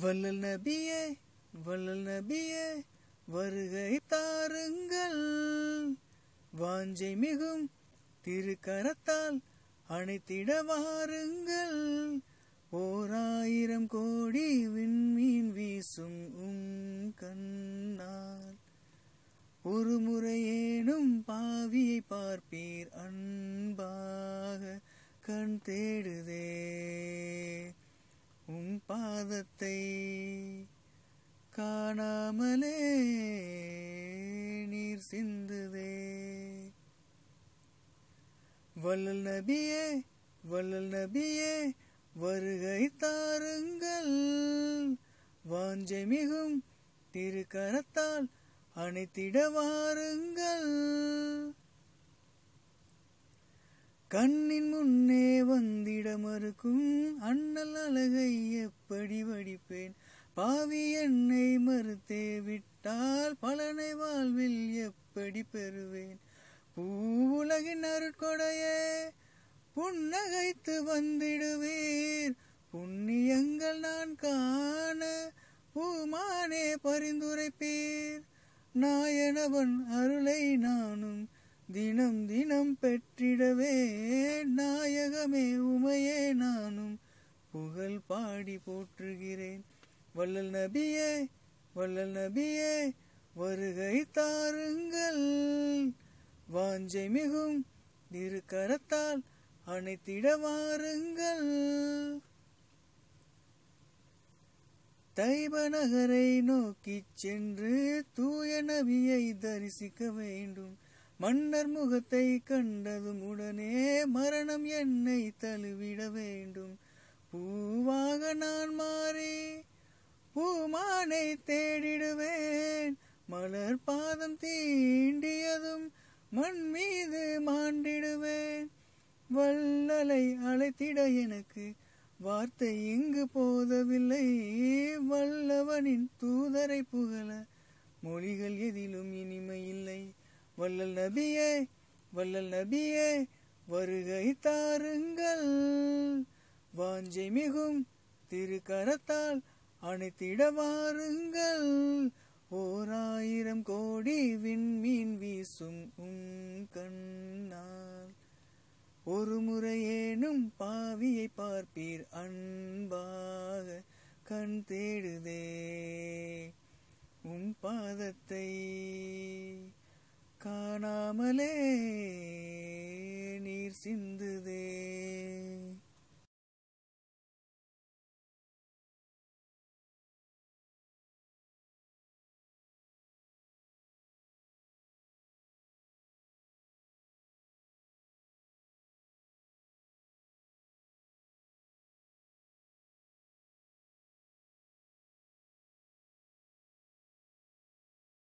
வள்ளல் நபியே வள்ளல் நபியே வருகை தாருங்கள். வாஞ்சை மிகும் திருக்கரத்தால் அனைத்திட வாருங்கள். ஓராயிரம் கோடி விண்மீன் வீசும் உம் கண்ணால். ஒரு முறையேனும் பாவியை பார்ப்பீர் அன்பாக கண் தேடுதே. உன் பாதத்தை காணாமலே நீர் சிந்துதே. வள்ளல் நபியே வள்ளல் நபியே வருகை தாருங்கள். வாஞ்சை மிகும் திருக்கரத்தால் அனைத்திட வாருங்கள். கண்ணின் முன்னே வந்திட மறுக்கும் அண்ணல் அழகை எப்படி வடிப்பேன்? பாவி என்னை மறுத்தே விட்டால் பலனை வாழ்வில் எப்படி பெறுவேன்? பூவுலகின் அருட்கொடையே புன்னகைத்து வந்திடுவீர். புண்ணியங்கள் நான் காண பூமானே பரிந்துரைப்பீர். நாயனவன் அருளை நானும் தினம் தினம் பெற்றிடவே நாயகமே உமையே நானும் புகழ் பாடி போற்றுகிறேன். வள்ளல் நபியே வள்ளல் நபியே வருகை தாருங்கள். வாஞ்சை மிகும் நிறு கரத்தால் அனைத்திட வாருங்கள். தைப நகரை நோக்கிச் சென்று தூய நபியை தரிசிக்க வேண்டும். மன்னர் முகத்தை கண்டதும் உடனே மரணம் என்னை தழுவிட வேண்டும். பூவாக நான் மாறி பூமானை தேடிடுவேன். மலர் பாதம் தீண்டியதும் மண் மீது மாண்டிடுவேன். வள்ளலை அழைத்திட எனக்கு வார்த்தை இங்கு போதவில்லை. வல்லவனின் தூதரை புகழ மொழிகள் எதிலும் இனிமை வல்லல் நபியே வல்லல் நபியே வருகை தாருங்கள். வாஞ்சை மிகும் திருக்கரத்தால் அணைத்திட வாருங்கள். ஓராயிரம் கோடி விண்மீன் வீசும் உம் கண்ணால். ஒரு முறையேனும் பாவியை பார்ப்பீர் அன்பாக கண் தேடுதே உம் பாதத்தை. காணாமலே நீர் சிந்து